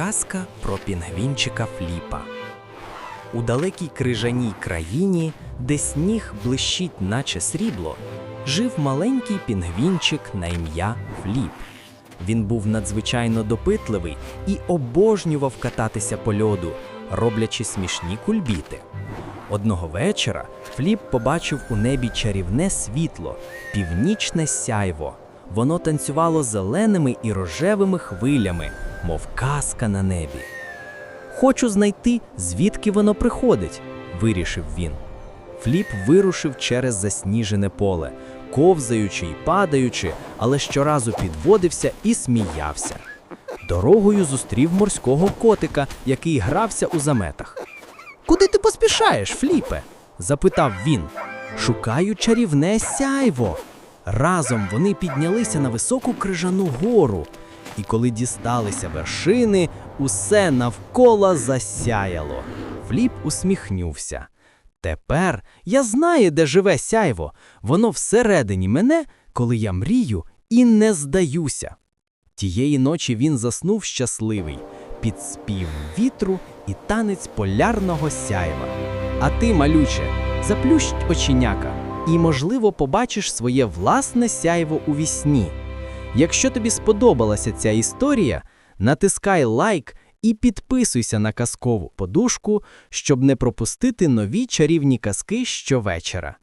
Казка про пінгвінчика Фліпа. У далекій крижаній країні, де сніг блищить, наче срібло, жив маленький пінгвінчик на ім'я Фліп. Він був надзвичайно допитливий і обожнював кататися по льоду, роблячи смішні кульбіти. Одного вечора Фліп побачив у небі чарівне світло, північне сяйво. Воно танцювало зеленими і рожевими хвилями, мов казка на небі. Хочу знайти, звідки воно приходить, вирішив він. Фліп вирушив через засніжене поле, ковзаючи й падаючи, але щоразу підводився і сміявся. Дорогою зустрів морського котика, який грався у заметах. Куди ти поспішаєш, Фліпе? запитав він. Шукаю чарівне сяйво. Разом вони піднялися на високу крижану гору, і коли дісталися вершини, усе навколо засяяло. Фліп усміхнувся. Тепер я знаю, де живе сяйво. Воно всередині мене, коли я мрію і не здаюся. Тієї ночі він заснув щасливий під спів вітру і танець полярного сяйва. А ти, малюче, заплющ оченяка і, можливо, побачиш своє власне сяйво у вісні. Якщо тобі сподобалася ця історія, натискай лайк і підписуйся на казкову подушку, щоб не пропустити нові чарівні казки щовечора.